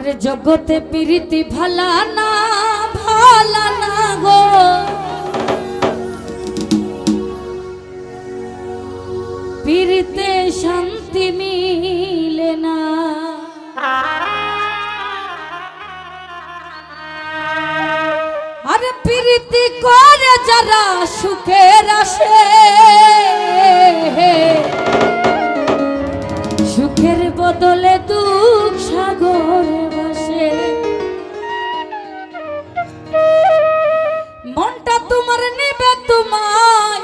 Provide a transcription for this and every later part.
আরে জগতে প্রীতি ভালা না ভালা না গো। প্রীতে শান্তি মিলে না। আরে প্রীতি করে যারা সুখের আসে, সুখের বদলে দুঃখ তোমায়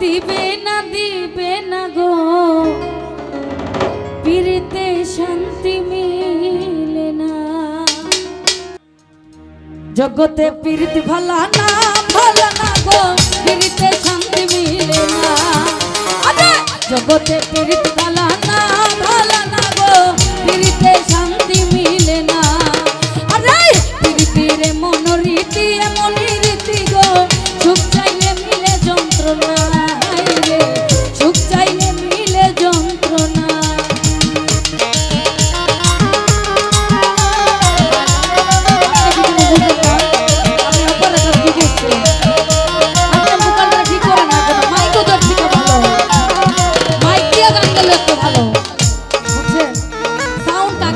দিবে না দিবে না গো। পিড়িতে শান্তি মিলে না। জগতে পীড়িত ভালা না ভালা না গো। পীড়িতে শান্তি মিলে না। জগতে পীড়িত ভালা না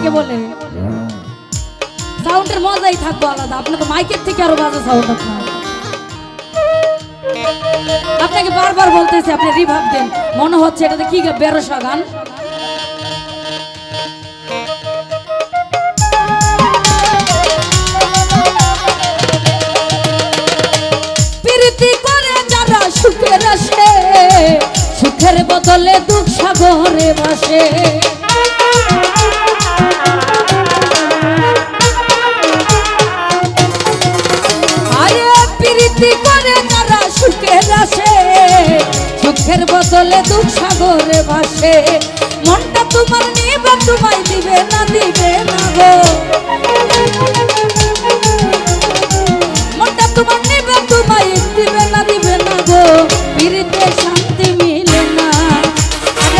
কাকে বলে। সাউন্ডের মজাই থাকব আলাদা। আপনার তো মাইকের থেকে আরও বাজে সাউন্ড আপনার। আপনাকে বারবার বলতেছি, আপনি রিভাব দেন। মনে হচ্ছে এটাতে কি বেরোসা গান। সুখের বদলে দুঃখ সাগরে ভাসে। সুখের বদলে দুঃখ সাগরে ভাসে। মনটা তোমার নিবে তোমায় দিবে না দিবে না গো। মনটা তোমার নেবে তোমায় দিবে না দিবে না গো। পিরিতে শান্তি মিলে না।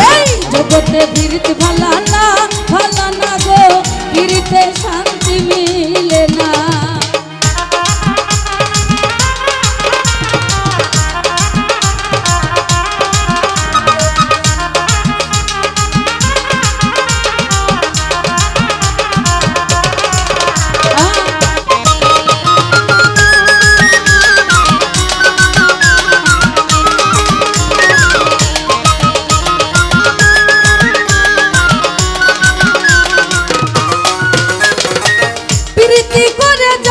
আরে জগতে পিরিত ভালা না ভালা না গো। পিরিতে শান্তি মিলে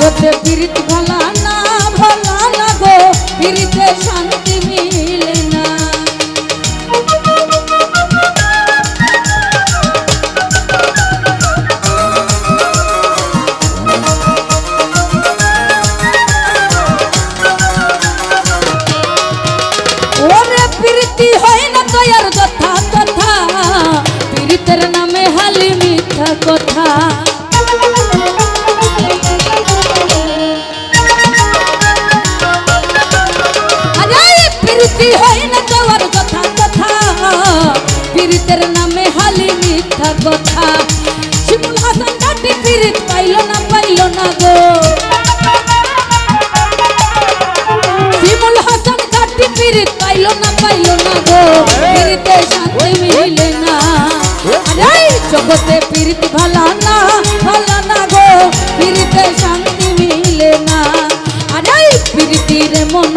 জগতে পিড়িত ভালা না ভালা না গো, পিড়িতে শান্তি মিলে না। ওরে প্রীতি হয় না তয়ার কথা কথা প্রীতের নামে হালি মিথ্যা কথা। কথা। শিমুল হাসান কাটি প্রীত পাইল না পাইল না গো। শিমুল হাসান কাটি পিরিত পাইলো না পাইলো না গো। পিরিতে শান্তি মিলে না। আরে, জগতে পিরিত ভালা না ভালা না গো। পিরিতে শান্তি মিলে না। আরে পিরিতির মন